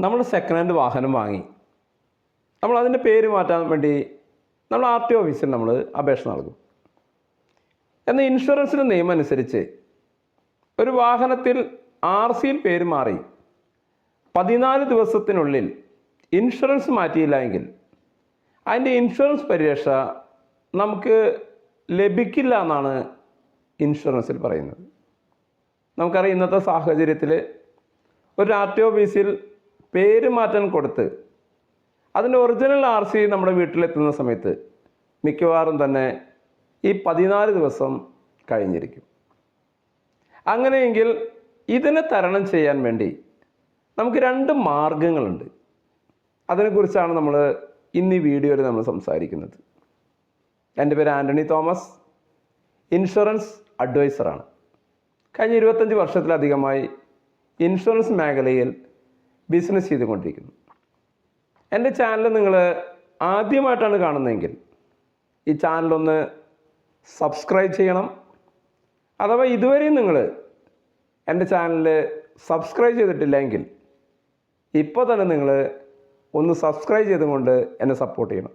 നമ്മൾ second hand വാഹനം വാങ്ങി. നമ്മൾ അതിന്റെ പേര് മാറ്റാൻ വേണ്ടി നമ്മൾ ആർ ടി ഓഫീസിൽ നമ്മൾ അപേക്ഷ നൽകും. എന്നാൽ ഇൻഷുറൻസിന്റെ നിയമം അനുസരിച്ച് ഒരു വാഹനത്തിൽ ആർ സിയിൽ പേര് മാറി പതിനാല് ദിവസത്തിനുള്ളിൽ ഇൻഷുറൻസ് മാറ്റിയില്ല എങ്കിൽ അതിന്റെ ഇൻഷുറൻസ് പരിരക്ഷ നമുക്ക് ലഭിക്കില്ല എന്നാണ് ഇൻഷുറൻസിൽ പറയുന്നത്. നമുക്കറിയാം ഇന്നത്തെ സാഹചര്യത്തിൽ ഒരു ആർ ടി ഓഫീസിൽ പേര് മാറ്റാൻ കൊടുത്ത് അതിന്റെ ഒറിജിനൽ ആർ സി നമ്മുടെ വീട്ടിലെത്തുന്ന സമയത്ത് മിക്കവാറും തന്നെ ഈ പതിനാല് ദിവസം കഴിഞ്ഞിരിക്കും. അങ്ങനെയെങ്കിൽ ഇതിനെ തരണം ചെയ്യാൻ വേണ്ടി നമുക്ക് രണ്ട് മാർഗങ്ങളുണ്ട്. അതിനെക്കുറിച്ചാണ് നമ്മൾ ഇന്ന് ഈ വീഡിയോയിൽ നമ്മൾ സംസാരിക്കുന്നത്. എന്റെ പേര് ആന്റണി തോമസ്. ഇൻഷുറൻസ് അഡ്വൈസറാണ്. കഴിഞ്ഞ ഇരുപത്തഞ്ച് വർഷത്തിലധികമായി ഇൻഷുറൻസ് മേഖലയിൽ ബിസിനസ് ചെയ്തുകൊണ്ടിരിക്കുന്നു. എന്റെ ചാനൽ നിങ്ങൾ ആദ്യമായിട്ടാണ് കാണുന്നതെങ്കിൽ ഈ ചാനലൊന്ന് സബ്സ്ക്രൈബ് ചെയ്യണം. അഥവാ ഇതുവരെയും നിങ്ങൾ എന്റെ ചാനൽ സബ്സ്ക്രൈബ് ചെയ്തിട്ടില്ലെങ്കിൽ ഇപ്പോൾ തന്നെ നിങ്ങൾ ഒന്ന് സബ്സ്ക്രൈബ് ചെയ്തുകൊണ്ട് എന്നെ സപ്പോർട്ട് ചെയ്യണം.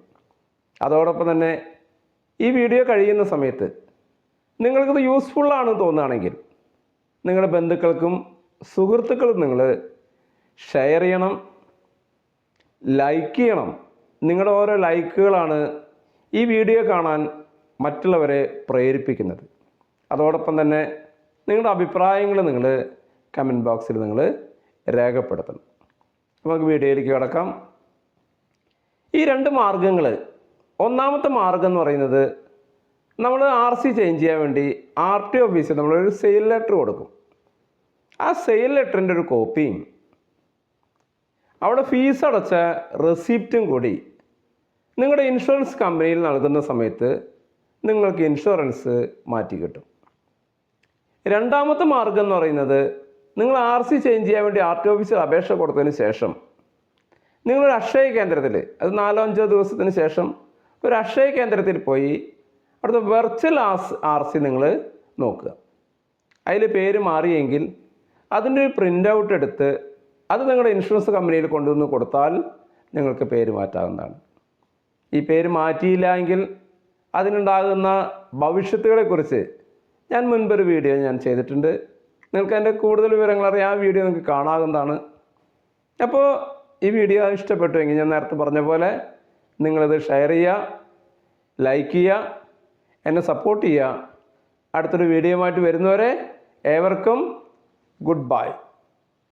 അതോടൊപ്പം തന്നെ ഈ വീഡിയോ കഴിയുന്ന സമയത്ത് നിങ്ങൾക്കിത് യൂസ്ഫുള്ളാണെന്ന് തോന്നുകയാണെങ്കിൽ നിങ്ങളുടെ ബന്ധുക്കൾക്കും സുഹൃത്തുക്കളും നിങ്ങൾ ഷെയർ ചെയ്യണം ലൈക്ക് ചെയ്യണം. നിങ്ങളുടെ ഓരോ ലൈക്കുകളാണ് ഈ വീഡിയോ കാണാൻ മറ്റുള്ളവരെ പ്രേരിപ്പിക്കുന്നത്. അതോടൊപ്പം തന്നെ നിങ്ങളുടെ അഭിപ്രായങ്ങൾ നിങ്ങൾ കമന്റ് ബോക്സിൽ നിങ്ങൾ രേഖപ്പെടുത്തണം. നമുക്ക് വീഡിയോയിലേക്ക് കിടക്കാം. ഈ രണ്ട് മാർഗങ്ങൾ ഒന്നാമത്തെ മാർഗം എന്ന് പറയുന്നത് നമ്മൾ ആർ സി ചേഞ്ച് ചെയ്യാൻ വേണ്ടി ആർ ടി ഓഫീസിൽ നമ്മളൊരു സെയിൽ ലെറ്റർ കൊടുക്കും. ആ സെയിൽ ലെറ്ററിന്റെ ഒരു കോപ്പിയും അവിടെ ഫീസ് അടച്ച റെസിപ്റ്റും കൂടി നിങ്ങളുടെ ഇൻഷുറൻസ് കമ്പനിയിൽ നൽകുന്ന സമയത്ത് നിങ്ങൾക്ക് ഇൻഷുറൻസ് മാറ്റി കിട്ടും. രണ്ടാമത്തെ മാർഗം എന്ന് പറയുന്നത് നിങ്ങൾ ആർ സി ചേഞ്ച് ചെയ്യാൻ വേണ്ടി ആർ ടി ഓഫീസിൽ അപേക്ഷ കൊടുത്തതിന് ശേഷം നിങ്ങളൊരു അക്ഷയ കേന്ദ്രത്തിൽ അത് നാലോ അഞ്ചോ ദിവസത്തിന് ശേഷം ഒരു അക്ഷയ കേന്ദ്രത്തിൽ പോയി അവിടുത്തെ വെർച്വൽ ആസ് ആർ സി നിങ്ങൾ നോക്കുക. അതിൽ പേര് മാറിയെങ്കിൽ അതിന്റെ ഒരു പ്രിന്റ് ഔട്ട് എടുത്ത് അത് നിങ്ങളുടെ ഇൻഷുറൻസ് കമ്പനിയിൽ കൊണ്ടുവന്ന് കൊടുത്താൽ നിങ്ങൾക്ക് പേര് മാറ്റാവുന്നതാണ്. ഈ പേര് മാറ്റിയില്ല എങ്കിൽ അതിനുണ്ടാകുന്ന ഭവിഷ്യത്തുകളെക്കുറിച്ച് ഞാൻ മുൻപൊരു വീഡിയോ ഞാൻ ചെയ്തിട്ടുണ്ട്. നിങ്ങൾക്ക് അതിന്റെ കൂടുതൽ വിവരങ്ങൾ അറിയാം. ആ വീഡിയോ നിങ്ങൾക്ക് കാണാവുന്നതാണ്. അപ്പോൾ ഈ വീഡിയോ ഇഷ്ടപ്പെട്ടുവെങ്കിൽ ഞാൻ നേരത്തെ പറഞ്ഞ പോലെ നിങ്ങളിത് ഷെയർ ചെയ്യുക ലൈക്ക് ചെയ്യുക എന്നെ സപ്പോർട്ട് ചെയ്യുക. അടുത്തൊരു വീഡിയോ ആയിട്ട് വരുന്നവരെ ഏവർക്കും ഗുഡ് ബൈ.